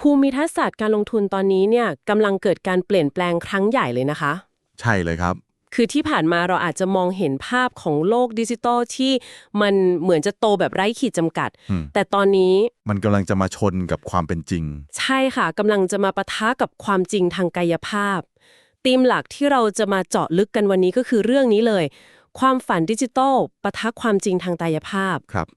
ภูมิทัศน์ศาสตร์การลงทุนตอนนี้เนี่ยกำลังเกิดการเปลี่ยนแปลงครั้งใหญ่เลยนะคะ ใช่เลยครับ คือที่ผ่านมาเราอาจจะมองเห็นภาพของโลกดิจิตอลที่มันเหมือนจะโตแบบไร้ขีดจำกัด อืม แต่ตอนนี้มันกำลังจะมาชนกับความเป็นจริง ใช่ค่ะกำลังจะมาปะทะกับความจริงทางกายภาพธีมหลักที่เราจะมาเจาะลึกกันวันนี้ก็คือเรื่องนี้เลย ความฝันดิจิตอลปะทะความจริงทางกายภาพ ครับ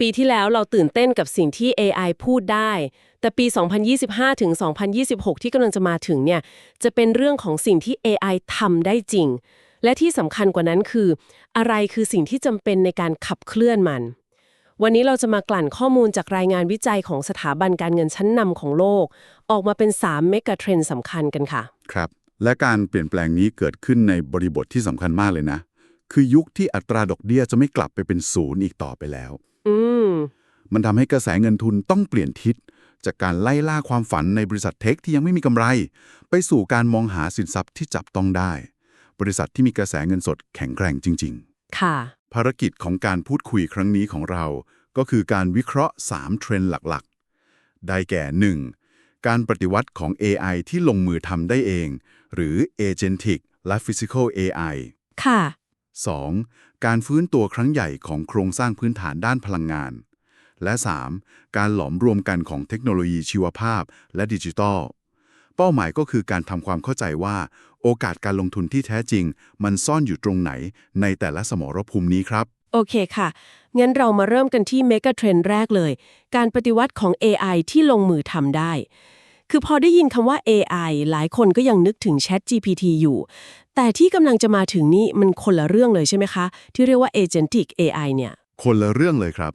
ปีที่แล้วเราตื่นเต้นกับสิ่งที่ AI พูดได้ แต่ปี 2025 ถึง 2026 ที่กำลังจะมาถึงเนี่ย จะเป็นเรื่องของสิ่งที่ AI ทำได้จริง และที่สำคัญกว่านั้นคือ อะไรคือสิ่งที่จำเป็นในการขับเคลื่อนมัน วันนี้เราจะมากลั่นข้อมูลจากรายงานวิจัยของสถาบันการเงินชั้นนำของโลก ออกมาเป็น 3 เมกะเทรนด์สำคัญกันค่ะ ครับ และการเปลี่ยนแปลงนี้เกิดขึ้นในบริบทที่สำคัญมากเลยนะ คือยุคที่อัตราดอกเบี้ยจะไม่กลับไปเป็นศูนย์อีกต่อไปแล้ว อืมมันทำให้กระแสเงินทุนต้องเปลี่ยนทิศ จากการไล่ล่าความฝันในบริษัทเทคที่ยังไม่มีกำไร ไปสู่การมองหาสินทรัพย์ที่จับต้องได้ บริษัทที่มีกระแสเงินสดแข็งแกร่งจริงค่ะๆภารกิจของการพูดคุยครั้งนี้ของเรา ก็คือการวิเคราะห์ 3 เทรนด์หลักๆ ได้แก่ 1. การปฏิวัติของ AI ที่ลงมือทำได้เอง หรือ Agentic และ Physical AI ค่ะ 2. การฟื้นตัวครั้งใหญ่ของโครงสร้างพื้นฐานด้านพลังงาน และ 3. การหลอมรวมกันของเทคโนโลยีชีวภาพและดิจิทัล เป้าหมายก็คือการทำความเข้าใจว่า โอกาสการลงทุนที่แท้จริง มันซ่อนอยู่ตรงไหนในแต่ละสมรภูมินี้ครับ โอเคค่ะ งั้นเรามาเริ่มกันที่เมกะเทรนด์แรกเลย การปฏิวัติของ AI ที่ลงมือทำได้ คือพอได้ยินคำว่า AI หลายคนก็ยังนึกถึง Chat GPT อยู่ แต่ที่กำลังจะมาถึงนี่มันคนละเรื่องเลยใช่ไหมคะ ที่เรียกว่า Agentic AI เนี่ย คนละเรื่องเลยครับ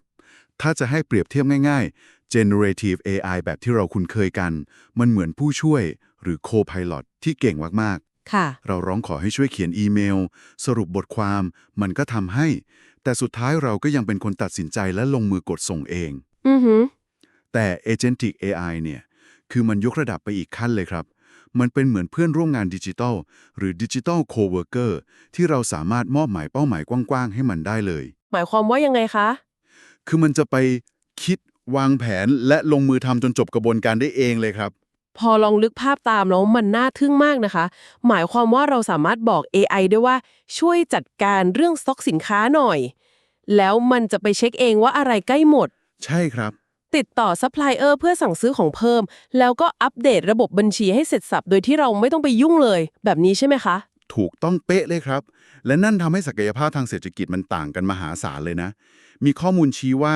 ถ้าจะให้เปรียบเทียบง่าย ๆ generative AI แบบที่เราคุ้นเคยกัน มันเหมือนผู้ช่วยหรือ co-pilot ที่เก่งมากค่ะๆ เราร้องขอให้ช่วยเขียนอีเมล สรุปบทความ มันก็ทำให้ แต่สุดท้ายเราก็ยังเป็นคนตัดสินใจและลงมือกดส่งเอง อือหือ แต่ agentic AI เนี่ย คือมันยกระดับไปอีกขั้นเลยครับ มันเป็นเหมือนเพื่อนร่วมงานดิจิทัล หรือดิจิทัลโคเวอร์เกอร์ที่เราสามารถมอบหมายเป้าหมายกว้างๆ ให้มันได้เลย หมายความว่ายังไงคะ คือมันจะไปคิดวางแผนและลงมือทำจนจบกระบวนการได้เองเลยครับ พอลองลึกภาพตามแล้วมันน่าทึ่งมากนะคะ หมายความว่าเราสามารถบอก AI ได้ว่าช่วยจัดการเรื่องสต็อกสินค้าหน่อย แล้วมันจะไปเช็คเองว่าอะไรใกล้หมด ใช่ครับ ติดต่อซัพพลายเออร์เพื่อสั่งซื้อของเพิ่ม แล้วก็อัปเดตระบบบัญชีให้เสร็จสับโดยที่เราไม่ต้องไปยุ่งเลย แบบนี้ใช่ไหมคะ ถูกต้องเป๊ะเลยครับ และนั่นทำให้ศักยภาพทางเศรษฐกิจมันต่างกันมหาศาลเลยนะ มีข้อมูลชี้ว่า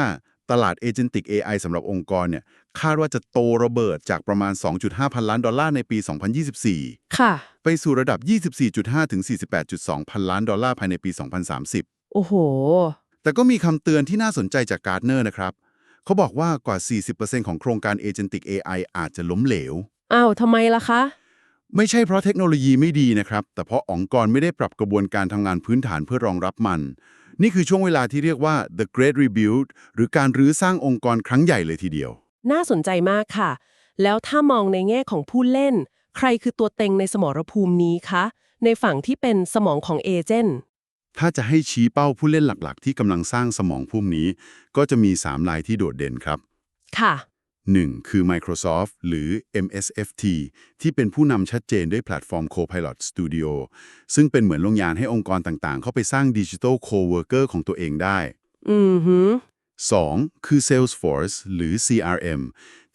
ตลาด Agentic AI สำหรับองค์กรเนี่ยคาดว่าจะโตระเบิดจากประมาณ 2.5 พันล้านดอลลาร์ในปี 2024 ค่ะ ไปสู่ระดับ 24.5 ถึง 48.2 พันล้านดอลลาร์ภายในปี 2030 โอ้โห แต่ก็มีคำเตือนที่น่าสนใจจากการ์ดเนอร์นะครับ เขาบอกว่ากว่า 40%ของโครงการ Agentic AI อาจจะล้มเหลว อ้าวทำไมล่ะคะ ไม่ใช่เพราะเทคโนโลยีไม่ดีนะครับ แต่เพราะองค์กรไม่ได้ปรับกระบวนการทำงานพื้นฐานเพื่อรองรับมัน นี่คือช่วงเวลาที่เรียกว่า the great rebuild หรือการรื้อสร้างองค์กรครั้งใหญ่เลยทีเดียว น่าสนใจมากค่ะ แล้วถ้ามองในแง่ของผู้เล่น ใครคือตัวเต็งในสมรภูมินี้คะ ในฝั่งที่เป็นสมองของเอเจนต์ถ้าจะให้ชี้เป้าผู้เล่นหลักๆ ที่กำลังสร้างสมองภูมินี้ ก็จะมี3ลายที่โดดเด่นครับ ค่ะ 1. คือ Microsoft หรือ MSFT ที่เป็นผู้นำชัดเจนด้วยแพลตฟอร์ม Copilot Studio ซึ่งเป็นเหมือนโรงงานให้องค์กรต่างๆ เข้าไปสร้าง Digital Co-worker ของตัวเองได้ อือหือ 2. คือ Salesforce หรือ CRM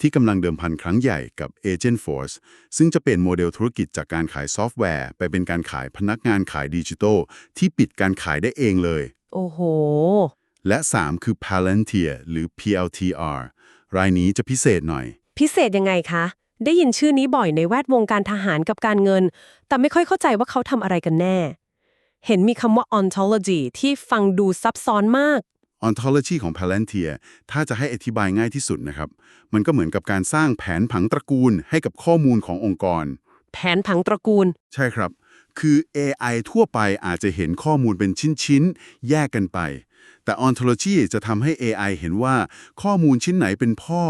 ที่กำลังเดิมพันครั้งใหญ่กับ Agentforce ซึ่งจะเป็นโมเดลธุรกิจจากการขายซอฟต์แวร์ ไปเป็นการขายพนักงานขายดิจิทัลที่ปิดการขายได้เองเลย โอ้โห และ 3 คือ Palantir หรือ PLTR รายนี้จะพิเศษหน่อย พิเศษยังไงคะ ได้ยินชื่อนี้บ่อยในแวดวงการทหารกับการเงิน แต่ไม่ค่อยเข้าใจว่าเขาทำอะไรกันแน่ เห็นมีคำว่า ontology ที่ฟังดูซับซ้อนมาก Ontology ของ Palantir ถ้าจะให้อธิบายง่ายที่สุดนะครับ มันก็เหมือนกับการสร้างแผนผังตระกูลให้กับข้อมูลขององค์กร แผนผังตระกูล ใช่ครับ คือ AI ทั่วไปอาจจะเห็นข้อมูลเป็นชิ้น ๆ แยกกันไป แต่ Ontology จะทำให้ AI เห็นว่าข้อมูลชิ้นไหนเป็นพ่อ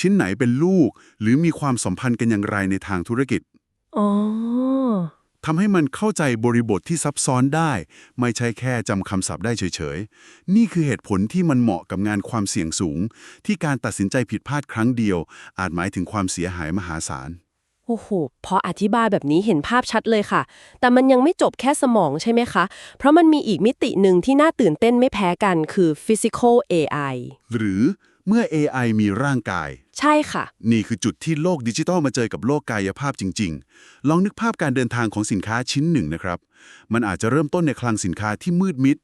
ชิ้นไหนเป็นลูก หรือมีความสัมพันธ์กันอย่างไรในทางธุรกิจอ๋อทำให้มันเข้าใจบริบทที่ซับซ้อนได้ ไม่ใช่แค่จำคำศัพท์ได้เฉยๆ นี่คือเหตุผลที่มันเหมาะกับงานความเสี่ยงสูง ที่การตัดสินใจผิดพลาดครั้งเดียว อาจหมายถึงความเสียหายมหาศาล โอ้โห พออธิบายแบบนี้เห็นภาพชัดเลยค่ะ แต่มันยังไม่จบแค่สมองใช่ไหมคะ เพราะมันมีอีกมิติหนึ่งที่น่าตื่นเต้นไม่แพ้กันคือ physical AI หรือเมื่อ AI มีร่างกาย ใช่ค่ะ นี่คือจุดที่โลกดิจิทัลมาเจอกับโลกกายภาพจริง ๆ ลองนึกภาพการเดินทางของสินค้าชิ้นหนึ่งนะครับ มันอาจจะเริ่มต้นในคลังสินค้าที่มืดมิด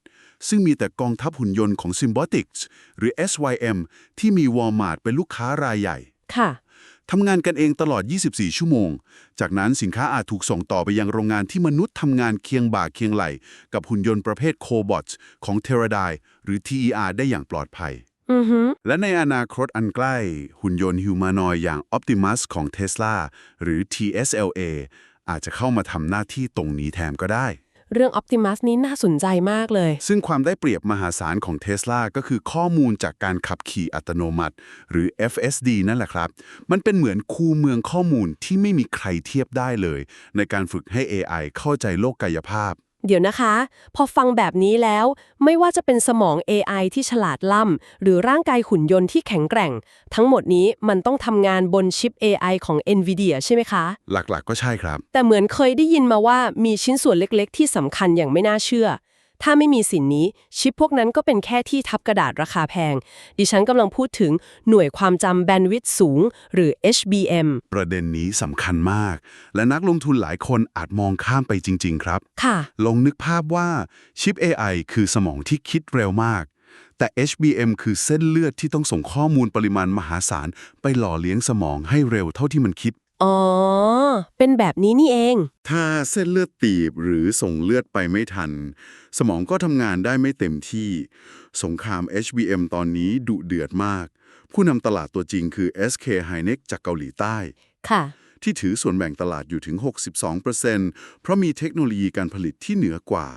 ซึ่งมีแต่กองทัพหุ่นยนต์ของ Symbotics หรือ SYM ที่มี Walmart เป็นลูกค้ารายใหญ่ ค่ะ ทำงานกันเองตลอด 24 ชั่วโมง จากนั้นสินค้าอาจถูกส่งต่อไปยังโรงงานที่มนุษย์ทำงานเคียงบ่าเคียงไหล กับหุ่นยนต์ประเภท Cobots ของ t e r a d y หรือ TER ได้อย่างปลอดภัยอือฮึและในอนาคตอันใกล้ หุ่นยนต์ฮิวแมนอยอย่าง Optimus ของ Tesla หรือ TSLA อาจจะเข้ามาทำหน้าที่ตรงนี้แทนก็ได้ เรื่อง Optimus นี้น่าสนใจมากเลย ซึ่งความได้เปรียบมหาศาลของเท sla ก็คือข้อมูลจากการขับขี่อัตโนมัติ หรือ FSD นั่นแหละครับ มันเป็นเหมือนคูเมืองข้อมูลที่ไม่มีใครเทียบได้เลย ในการฝึกให้ AI เข้าใจโลกกายภาพ เดี๋ยวนะคะ พอฟังแบบนี้แล้ว ไม่ว่าจะเป็นสมอง AI ที่ฉลาดล่ำ หรือร่างกายหุ่นยนต์ที่แข็งแกร่ง ทั้งหมดนี้มันต้องทำงานบนชิป AI ของ NVIDIA ใช่ไหมคะ หลักๆก็ใช่ครับ แต่เหมือนเคยได้ยินมาว่ามีชิ้นส่วนเล็กๆ ที่สำคัญอย่างไม่น่าเชื่อ ถ้าไม่มีสินนี้ชิปพวกนั้นก็เป็นแค่ที่ทับกระดาษราคาแพง ดิฉันกำลังพูดถึงหน่วยความจำแบนด์วิดต์สูง หรือ HBM ประเด็นนี้สำคัญมาก และนักลงทุนหลายคนอาจมองข้ามไปจริง ๆ ครับ ค่ะ ลองนึกภาพว่าชิป AI คือสมองที่คิดเร็วมาก แต่ HBM คือเส้นเลือดที่ต้องส่งข้อมูลปริมาณมหาศาล ไปหล่อเลี้ยงสมองให้เร็วเท่าที่มันคิด อ๋อ เป็นแบบนี้นี่เอง ถ้าเส้นเลือดตีบหรือส่งเลือดไปไม่ทัน สมองก็ทำงานได้ไม่เต็มที่ สงคราม HBM ตอนนี้ดุเดือดมาก ผู้นำตลาดตัวจริงคือ SK hynix จากเกาหลีใต้ ค่ะ ที่ถือส่วนแบ่งตลาดอยู่ถึง 62%เพราะมีเทคโนโลยีการผลิตที่เหนือกว่า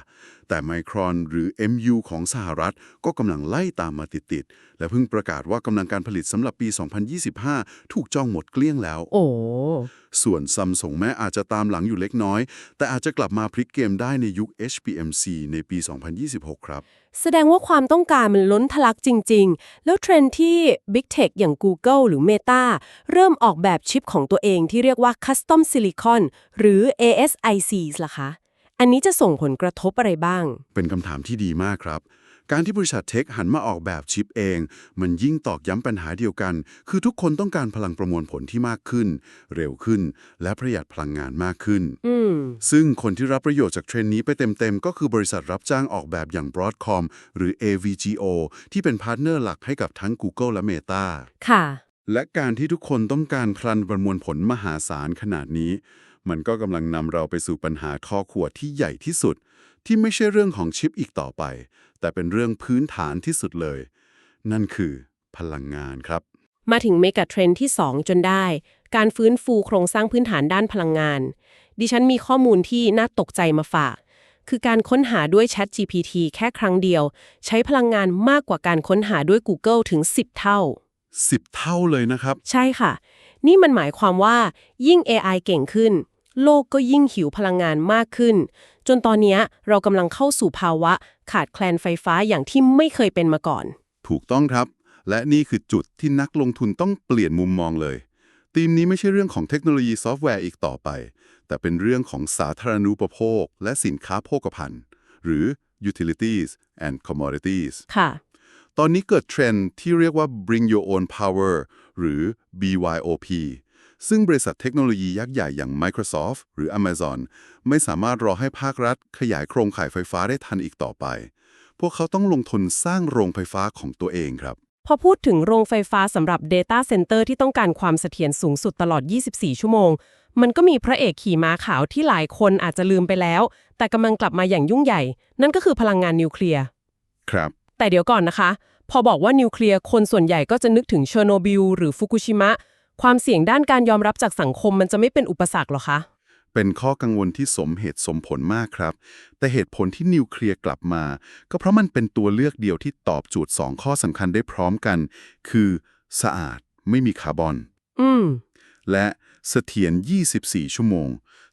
แต่ไมครอนหรือ MU ของสหรัฐก็กำลังไล่ตามมาติดๆ และเพิ่งประกาศว่ากำลังการผลิตสำหรับปี 2025 ถูกจ้องหมดเกลี้ยงแล้ว โอ้ ส่วนซัมซุงแม้อาจจะตามหลังอยู่เล็กน้อย แต่อาจจะกลับมาพลิกเกมได้ในยุค HPMC ในปี 2026 ครับ แสดงว่าความต้องการมันล้นทะลักจริง ๆ แล้วเทรนด์ที่ Big Tech อย่าง Google หรือ Meta เริ่มออกแบบชิปของตัวเองที่เรียกว่า Custom Silicon หรือ ASICs ล่ะคะ อันนี้จะส่งผลกระทบอะไรบ้าง เป็นคำถามที่ดีมากครับ การที่บริษัทเทคหันมาออกแบบชิปเอง มันยิ่งตอกย้ำปัญหาเดียวกัน คือทุกคนต้องการพลังประมวลผลที่มากขึ้น เร็วขึ้น และประหยัดพลังงานมากขึ้นอืมซึ่งคนที่รับประโยชน์จากเทรนด์นี้ไปเต็มๆ ก็คือบริษัทรับจ้างออกแบบอย่าง Broadcom หรือ AVGO ที่เป็นพาร์ทเนอร์หลักให้กับทั้ง Google และ Meta ค่ะ และการที่ทุกคนต้องการพลันประมวลผลมหาศาลขนาดนี้ มันก็กำลังนำเราไปสู่ปัญหาข้อขวดที่ใหญ่ที่สุด ที่ไม่ใช่เรื่องของชิปอีกต่อไป แต่เป็นเรื่องพื้นฐานที่สุดเลย นั่นคือพลังงานครับ มาถึงเมกะเทรนด์ที่ 2 จนได้ การฟื้นฟูโครงสร้างพื้นฐานด้านพลังงาน ดิฉันมีข้อมูลที่น่าตกใจมาฝาก คือการค้นหาด้วย Chat GPT แค่ครั้งเดียว ใช้พลังงานมากกว่าการค้นหาด้วย Google ถึง 10 เท่า 10 เท่าเลยนะครับ ใช่ค่ะ นี่มันหมายความว่ายิ่ง AI เก่งขึ้น โลกก็ยิ่งหิวพลังงานมากขึ้น จนตอนเนี้ยเรากำลังเข้าสู่ภาวะขาดแคลนไฟฟ้าอย่างที่ไม่เคยเป็นมาก่อน ถูกต้องครับ และนี่คือจุดที่นักลงทุนต้องเปลี่ยนมุมมองเลยธีมนี้ไม่ใช่เรื่องของเทคโนโลยีซอฟต์แวร์อีกต่อไป แต่เป็นเรื่องของสาธารณูปโภค และสินค้าโภคภัณฑ์ หรือ utilities and commodities ค่ะ ตอนนี้เกิดเทรนด์ที่เรียกว่า bring your own power หรือ BYOP ซึ่งบริษัทเทคโนโลยียักษ์ใหญ่อย่าง Microsoft หรือ Amazon ไม่สามารถรอให้ภาครัฐ ขยายโครงข่ายไฟฟ้าได้ทันอีกต่อไป พวกเขาต้องลงทุนสร้างโรงไฟฟ้าของตัวเองครับ พอพูดถึงโรงไฟฟ้าสำหรับ Data Center ที่ต้องการความเสถียรสูงสุดตลอด 24 ชั่วโมง มันก็มีพระเอกขี่ม้าขาวที่หลายคนอาจจะลืมไปแล้ว แต่กำลังกลับมาอย่างยุ่งใหญ่ นั่นก็คือพลังงานนิวเคลียร์ ครับ แต่เดี๋ยวก่อนนะคะ พอบอกว่านิวเคลียร์คนส่วนใหญ่ก็จะนึกถึงเชอร์โนบิลหรือฟุกุชิมะ ความเสี่ยงด้านการยอมรับจากสังคมมันจะไม่เป็นอุปสรรคหรอคะ เป็นข้อกังวลที่สมเหตุสมผลมากครับ แต่เหตุผลที่นิวเคลียร์กลับมา ก็เพราะมันเป็นตัวเลือกเดียวที่ตอบโจทย์2ข้อสำคัญได้พร้อมกัน คือ สะอาดไม่มีคาร์บอน อืม และเสถียร 24 ชั่วโมง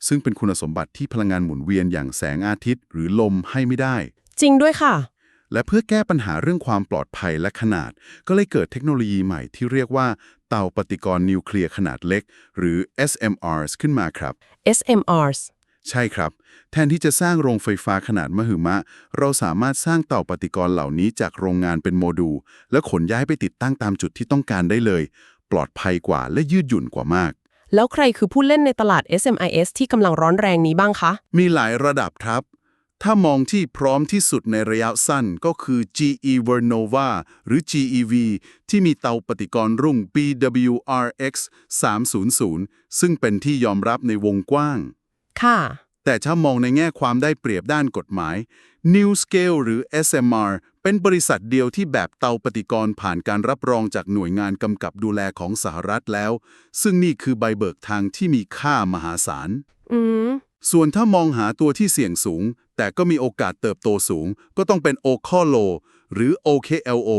ซึ่งเป็นคุณสมบัติที่พลังงานหมุนเวียนอย่างแสงอาทิตย์ หรือลมให้ไม่ได้ จริงด้วยค่ะ และเพื่อแก้ปัญหาเรื่องความปลอดภัยและขนาด ก็เลยเกิดเทคโนโลยีใหม่ที่เรียกว่า เตาปฏิกรณ์นิวเคลียร์ขนาดเล็ก หรือ SMRs ขึ้นมาครับ SMRs ใช่ครับ แทนที่จะสร้างโรงไฟฟ้าขนาดมหึมะ เราสามารถสร้างเตาปฏิกรณ์เหล่านี้จากโรงงานเป็นโมดูล และขนย้ายไปติดตั้งตามจุดที่ต้องการได้เลย ปลอดภัยกว่าและยืดหยุ่นกว่ามาก แล้วใครคือผู้เล่นในตลาด SMIS ที่กำลังร้อนแรงนี้บ้างคะ มีหลายระดับครับ ถ้ามองที่พร้อมที่สุดในระยะสั้นก็คือ GE Vernova หรือ GEV ที่มีเตาปฏิกรณ์รุ่ง BWRX 300 ซึ่งเป็นที่ยอมรับในวงกว้าง ค่ะ แต่ถ้ามองในแง่ความได้เปรียบด้านกฎหมาย New Scale หรือ SMR เป็นบริษัทเดียวที่แบบเตาปฏิกรณ์ผ่านการรับรองจากหน่วยงานกำกับดูแลของสหรัฐแล้ว ซึ่งนี่คือใบเบิกทางที่มีค่ามหาศาล อืม ส่วนถ้ามองหาตัวที่เสี่ยงสูง แต่ก็มีโอกาสเติบโตสูง ก็ต้องเป็น o c o l o หรือ OKLO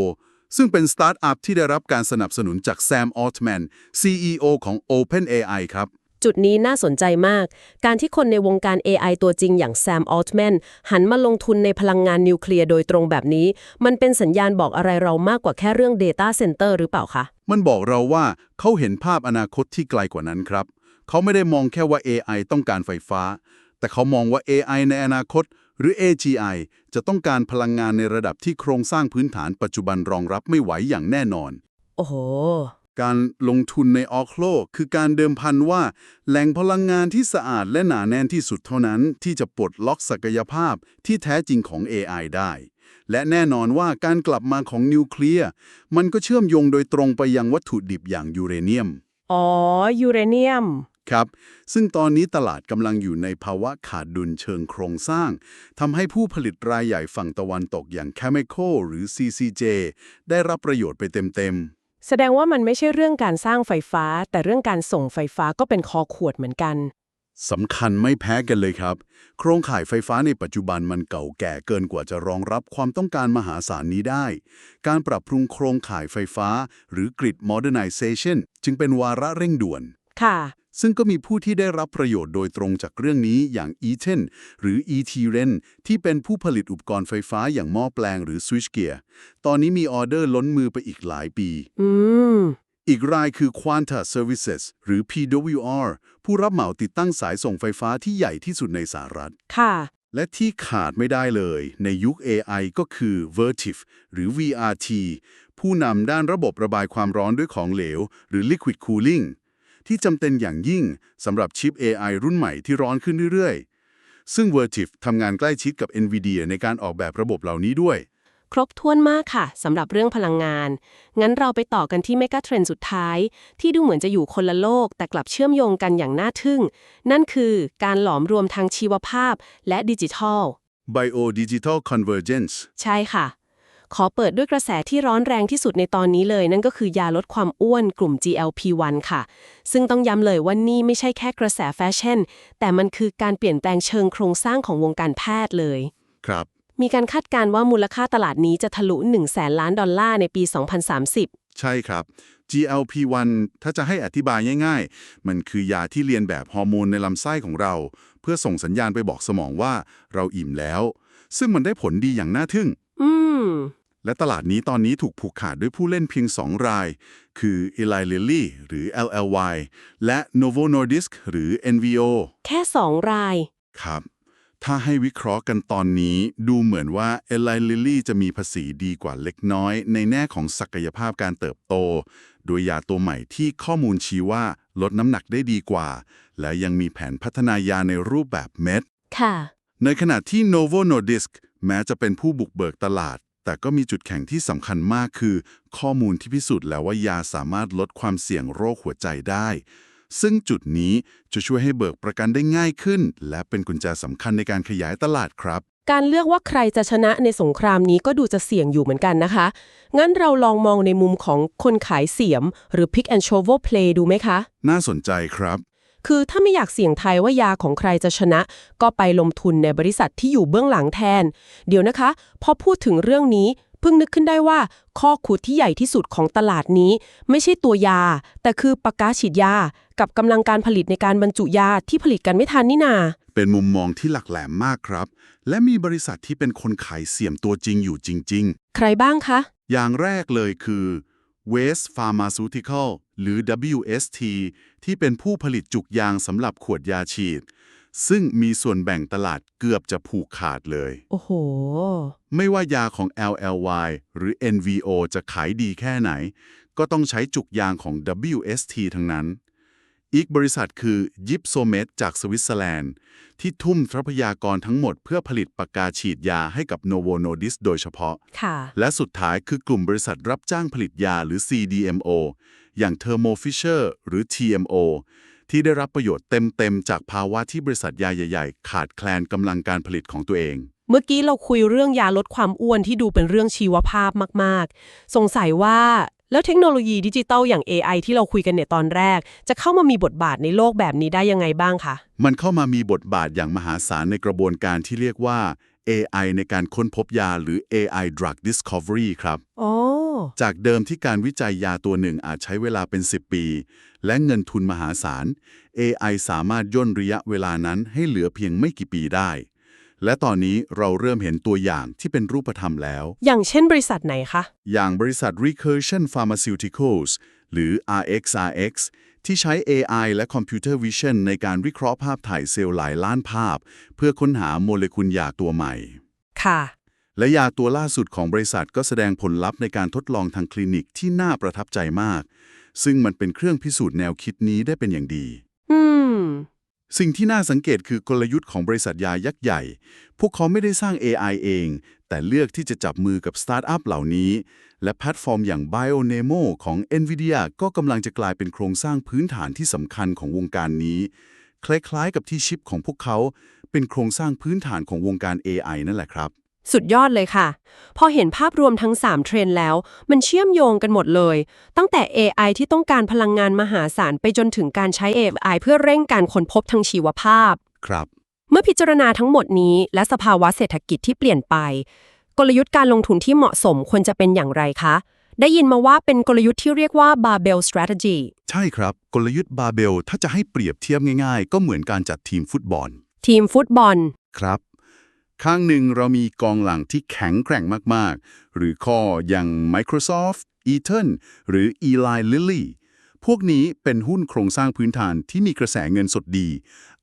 ซึ่งเป็นสตาร์ทอัพที่ได้รับการสนับสนุนจาก Sam Altman CEO ของ OpenAI ครับ จุดนี้น่าสนใจมาก การที่คนในวงการ AI ตัวจริงอย่างแซมอ l ล m แมนหันมาลงทุนในพลังงานนิวเคลียร์โดยตรงแบบนี้ มันเป็นสัญญาณบอกอะไรเรามากกว่าแค่เรื่อง Data Center หรือเปล่าคะ มันบอกเราว่าเขาเห็นภาพอนาคตที่ไกลกว่านั้นครับ เขาไม่ได้มองแค่ว่า AI ต้องการไฟฟ้า แต่เขามองว่า AI ในอนาคต หรือ AGI จะต้องการพลังงานในระดับที่โครงสร้างพื้นฐานปัจจุบันรองรับไม่ไหวอย่างแน่นอน โอ้โห การลงทุนในออโคลคือการเดิมพันว่า แหล่งพลังงานที่สะอาดและหนาแน่นที่สุดเท่านั้นที่จะปลดล็อกศักยภาพที่แท้จริงของ AI ได้และแน่นอนว่าการกลับมาของนิวเคลียร์มันก็เชื่อมโยงโดยตรงไปยังวัตถุดิบอย่างยูเรเนียม อ๋อ ยูเรเนียม ครับ ซึ่งตอนนี้ตลาดกำลังอยู่ในภาวะขาดดุลเชิงโครงสร้างทำให้ผู้ผลิตรายใหญ่ฝั่งตะวันตกอย่าง Chemical หรือ CCJ ได้รับประโยชน์ไปเต็มแสดงว่ามันไม่ใช่เรื่องการสร้างไฟฟ้า แต่เรื่องการส่งไฟฟ้าก็เป็นคอขวดเหมือนกันๆสำคัญไม่แพ้กันเลยครับ โครงข่ายไฟฟ้าในปัจจุบันมันเก่าแก่เกินกว่าจะรองรับความต้องการมหาศาลนี้ได้ การปรับปรุงโครงข่ายไฟฟ้า หรือ Grid Modernization จึงเป็นวาระเร่งด่วน ค่ะ ซึ่งก็มีผู้ที่ได้รับประโยชน์โดยตรงจากเรื่องนี้อย่าง e t e n หรือ e t r e n ที่เป็นผู้ผลิตอุปกรณ์ไฟฟ้าอย่างหม้อแปลงหรือ switch gear ตอนนี้มีออเดอร์ล้นมือไปอีกหลายปีอืมอีกรายคือ Quanta Services หรือ PWR ผู้รับเหมาติดตั้งสายส่งไฟฟ้าที่ใหญ่ที่สุดในสหรัฐ ค่ะ และที่ขาดไม่ได้เลยในยุค AI ก็คือ Vertiv หรือ VRT ผู้นำด้านระบบระบายความร้อนด้วยของเหลว หรือ Liquid Cooling ที่จำเป็นอย่างยิ่งสำหรับชิป AI รุ่นใหม่ที่ร้อนขึ้นเรื่อยๆ ซึ่ง Vertiv ทำงานใกล้ชิดกับ NVIDIA ในการออกแบบระบบเหล่านี้ด้วย ครบถ้วนมากค่ะสำหรับเรื่องพลังงาน งั้นเราไปต่อกันที่เมกะเทรนด์สุดท้าย ที่ดูเหมือนจะอยู่คนละโลก แต่กลับเชื่อมโยงกันอย่างน่าทึ่ง นั่นคือการหลอมรวมทางชีวภาพและดิจิทัล Bio Digital Convergence ใช่ค่ะ ขอเปิดด้วยกระแสที่ร้อนแรงที่สุดในตอนนี้เลย นั่นก็คือยาลดความอ้วนกลุ่ม GLP-1 ค่ะ ซึ่งต้องย้ำเลยว่านี่ไม่ใช่แค่กระแสแฟชั่น แต่มันคือการเปลี่ยนแปลงเชิงโครงสร้างของวงการแพทย์เลย ครับ มีการคาดการณ์ว่ามูลค่าตลาดนี้จะทะลุ1แสนล้านดอลลาร์ในปี 2030ใช่ครับ GLP-1 ถ้าจะให้อธิบายง่ายๆ มันคือยาที่เรียนแบบฮอร์โมนในลำไส้ของเรา เพื่อส่งสัญญาณไปบอกสมองว่าเราอิ่มแล้ว ซึ่งมันได้ผลดีอย่างน่าทึ่ง อืม และตลาดนี้ตอนนี้ถูกผูกขาดด้วยผู้เล่นเพียง 2 ราย คือ Eli Lilly หรือ LLY และ Novo Nordisk หรือ NVO แค่ 2 ราย ครับ ถ้าให้วิเคราะห์กันตอนนี้ดูเหมือนว่า Eli Lilly จะมีภาษีดีกว่าเล็กน้อย ในแน่ของศักยภาพการเติบโต โดยยาตัวใหม่ที่ข้อมูลชี้ว่าลดน้ำหนักได้ดีกว่า และยังมีแผนพัฒนายาในรูปแบบเม็ด ค่ะ ในขณะที่ Novo Nordisk แม้จะเป็นผู้บุกเบิกตลาด แต่ก็มีจุดแข็งที่สำคัญมากคือ ข้อมูลที่พิสูจน์แล้วว่ายาสามารถลดความเสี่ยงโรคหัวใจได้ ซึ่งจุดนี้จะช่วยให้เบิกประกันได้ง่ายขึ้น และเป็นกุญแจสำคัญในการขยายตลาดครับ การเลือกว่าใครจะชนะในสงครามนี้ก็ดูจะเสี่ยงอยู่เหมือนกันนะคะ งั้นเราลองมองในมุมของคนขายเสียม หรือ pick and shovel play ดูไหมคะ น่าสนใจครับ คือถ้าไม่อยากเสี่ยงทายว่ายาของใครจะชนะ ก็ไปลงทุนในบริษัทที่อยู่เบื้องหลังแทน เดี๋ยวนะคะ พอพูดถึงเรื่องนี้เพิ่งนึกขึ้นได้ว่า ข้อขุดที่ใหญ่ที่สุดของตลาดนี้ ไม่ใช่ตัวยา แต่คือปากกาฉีดยา กับกำลังการผลิตในการบรรจุยาที่ผลิตกันไม่ทันนี่นา เป็นมุมมองที่หลักแหลมมากครับ และมีบริษัทที่เป็นคนขายเสี่ยมตัวจริงอยู่จริง ๆ ใครบ้างคะ อย่างแรกเลยคือ West Pharmaceutical หรือ WST ที่เป็นผู้ผลิตจุกยางสำหรับขวดยาฉีด ซึ่งมีส่วนแบ่งตลาดเกือบจะผูกขาดเลย โอ้โห ไม่ว่ายาของ LLY หรือ NVO จะขายดีแค่ไหน ก็ต้องใช้จุกยางของ WST ทั้งนั้น อีกบริษัทคือ Ypsomed จากสวิตเซอร์แลนด์ ที่ทุ่มทรัพยากรทั้งหมดเพื่อผลิตปากกาฉีดยาให้กับ Novo Nordisk โดยเฉพาะค่ะและสุดท้ายคือกลุ่มบริษัทรับจ้างผลิตยาหรือ CDMO อย่าง Thermo Fisher หรือ TMO ที่ได้รับประโยชน์เต็ม ๆ จากภาวะที่บริษัทยาใหญ่ ๆ ขาดแคลนกำลังการผลิตของตัวเอง เมื่อกี้เราคุยเรื่องยาลดความอ้วนที่ดูเป็นเรื่องชีวภาพมาก ๆ สงสัยว่า แล้วเทคโนโลยีดิจิตัลอย่าง AI ที่เราคุยกันในตอนแรก จะเข้ามามีบทบาทในโลกแบบนี้ได้ยังไงบ้างคะ มันเข้ามามีบทบาทอย่างมหาศาลในกระบวนการที่เรียกว่า AI ในการค้นพบยาหรือ AI Drug Discovery ครับอ๋อจากเดิมที่การวิจัยยาตัวหนึ่งอาจใช้เวลาเป็น 10 ปี และเงินทุนมหาศาล AI สามารถย่นระยะเวลานั้นให้เหลือเพียงไม่กี่ปีได้ และตอนนี้เราเริ่มเห็นตัวอย่างที่เป็นรูปธรรมแล้ว อย่างเช่นบริษัทไหนคะ อย่างบริษัท Recursion Pharmaceuticals หรือ RXRX ที่ใช้ AI และ Computer Vision ในการวิเคราะห์ภาพถ่ายเซลล์หลายล้านภาพ เพื่อค้นหาโมเลกุลยาตัวใหม่ ค่ะ และยาตัวล่าสุดของบริษัทก็แสดงผลลัพธ์ในการทดลองทางคลินิกที่น่าประทับใจมาก ซึ่งมันเป็นเครื่องพิสูจน์แนวคิดนี้ได้เป็นอย่างดี อืม สิ่งที่น่าสังเกตคือกลยุทธ์ของบริษัทยายักษ์ใหญ่ พวกเขาไม่ได้สร้าง AI เอง แต่เลือกที่จะจับมือกับสตาร์ทอัพเหล่านี้ และแพลตฟอร์มอย่าง BioNemo ของ NVIDIA ก็กำลังจะกลายเป็นโครงสร้างพื้นฐานที่สำคัญของวงการนี้ คล้ายๆกับที่ชิปของพวกเขา เป็นโครงสร้างพื้นฐานของวงการ AI นั่นแหละครับ สุดยอดเลยค่ะ พอเห็นภาพรวมทั้ง 3 เทรนด์แล้ว มันเชื่อมโยงกันหมดเลย ตั้งแต่ AI ที่ต้องการพลังงานมหาศาลไปจนถึงการใช้ AI เพื่อเร่งการค้นพบทางชีวภาพ ครับ เมื่อพิจารณาทั้งหมดนี้ และสภาวะเศรษฐกิจที่เปลี่ยนไป กลยุทธ์การลงทุนที่เหมาะสมควรจะเป็นอย่างไรคะ ได้ยินมาว่าเป็นกลยุทธ์ที่เรียกว่า barbell strategy ใช่ครับ กลยุทธ์บาเบลถ้าจะให้เปรียบเทียบง่ายๆ ก็เหมือนการจัดทีมฟุตบอล ทีมฟุตบอล ครับ ข้างหนึ่งเรามีกองหลังที่แข็งแกร่งมาก ๆ หรือข้ออย่าง Microsoft, Eaton หรือ Eli Lilly พวกนี้เป็นหุ้นโครงสร้างพื้นฐานที่มีกระแสเงินสดดี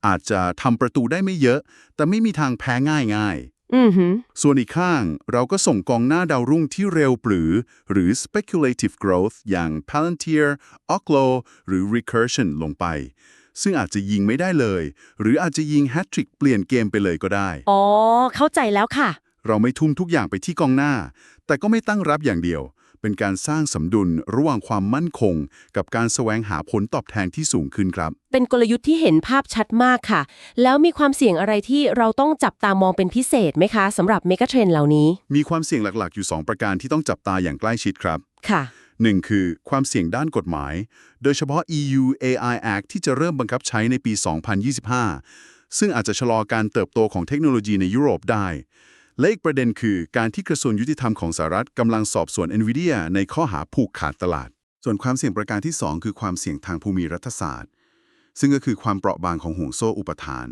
อาจจะทำประตูได้ไม่เยอะ แต่ไม่มีทางแพ้ง่ายอือหือๆส่วนอีกข้างเราก็ส่งกองหน้าดาวรุ่งที่เร็วปรือ หรือ speculative growth อย่าง Palantir, Oklo หรือ Recursion ลงไป ซึ่งอาจจะยิงไม่ได้เลย หรืออาจจะยิงแฮตทริกเปลี่ยนเกมไปเลยก็ได้ อ๋อ เข้าใจแล้วค่ะ เราไม่ทุ่มทุกอย่างไปที่กองหน้า แต่ก็ไม่ตั้งรับอย่างเดียว เป็นการสร้างสมดุลระหว่างความมั่นคง กับการแสวงหาผลตอบแทนที่สูงขึ้นครับ เป็นกลยุทธ์ที่เห็นภาพชัดมากค่ะ แล้วมีความเสี่ยงอะไรที่เราต้องจับตามองเป็นพิเศษไหมคะสำหรับเมกะเทรนเหล่านี้ มีความเสี่ยงหลักๆ อยู่ 2 ประการที่ต้องจับตาอย่างใกล้ชิดครับ ค่ะ 1 คือความเสี่ยงด้านกฎหมาย โดยเฉพาะ EU AI Act ที่จะเริ่มบังคับใช้ในปี 2025 ซึ่งอาจจะชะลอการเติบโตของเทคโนโลยีในยุโรปได้ และอีกประเด็นคือการที่กระทรวงยุติธรรมของสหรัฐกำลังสอบสวน NVIDIA ในข้อหาผูกขาดตลาด ส่วนความเสี่ยงประการที่ 2 คือความเสี่ยงทางภูมิรัฐศาสตร์ ซึ่งก็คือความเปราะบางของห่วงโซ่อุปทาน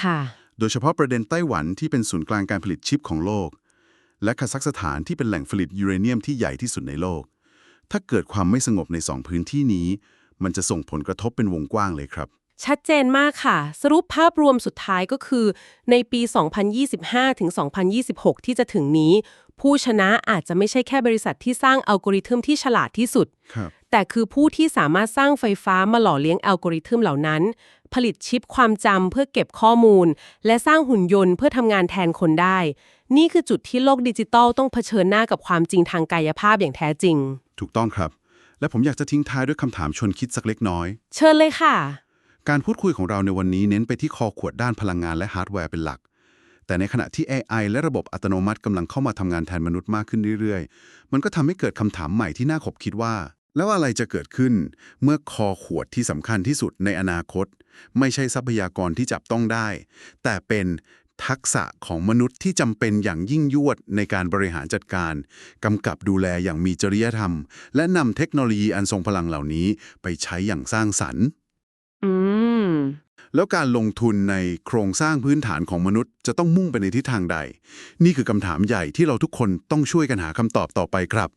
ค่ะ โดยเฉพาะประเด็นไต้หวันที่เป็นศูนย์กลางการผลิตชิปของโลก และคาซัคสถานที่เป็นแหล่งผลิตยูเรเนียมที่ใหญ่ที่สุดในโลก ถ้าเกิดความไม่สงบในสองพื้นที่นี้ มันจะส่งผลกระทบเป็นวงกว้างเลยครับ ชัดเจนมากค่ะ สรุปภาพรวมสุดท้ายก็คือ ในปี 2025 ถึง 2026 ที่จะถึงนี้ ผู้ชนะอาจจะไม่ใช่แค่บริษัทที่สร้างอัลกอริทึมที่ฉลาดที่สุดครับ แต่คือผู้ที่สามารถสร้างไฟฟ้ามาหล่อเลี้ยงอัลกอริทึมเหล่านั้น ผลิตชิปความจำเพื่อเก็บข้อมูล และสร้างหุ่นยนต์เพื่อทำงานแทนคนได้ นี่คือจุดที่โลกดิจิตอลต้องเผชิญหน้ากับความจริงทางกายภาพอย่างแท้จริง ถูกต้องครับ และผมอยากจะทิ้งท้ายด้วยคำถามชวนคิดสักเล็กน้อย เชิญเลยค่ะ การพูดคุยของเราในวันนี้เน้นไปที่คอขวดด้านพลังงานและฮาร์ดแวร์เป็นหลักแต่ในขณะที่ AI และระบบอัตโนมัติกำลังเข้ามาทำงานแทนมนุษย์มากขึ้นเรื่อยๆ มันก็ทำให้เกิดคำถามใหม่ที่น่าขบคิดว่า แล้วอะไรจะเกิดขึ้นเมื่อคอขวดที่สำคัญที่สุดในอนาคต ไม่ใช่ทรัพยากรที่จับต้องได้ แต่เป็นทักษะของมนุษย์ที่จำเป็นอย่างยิ่งยวดในการบริหารจัดการกำกับดูแลอย่างมีจริยธรรม และนำเทคโนโลยีอันทรงพลังเหล่านี้ไปใช้อย่างสร้างสรรค์อืมแล้วการลงทุนในโครงสร้างพื้นฐานของมนุษย์จะต้องมุ่งไปในทิศทางใด นี่คือคำถามใหญ่ที่เราทุกคนต้องช่วยกันหาคำตอบต่อไปครับ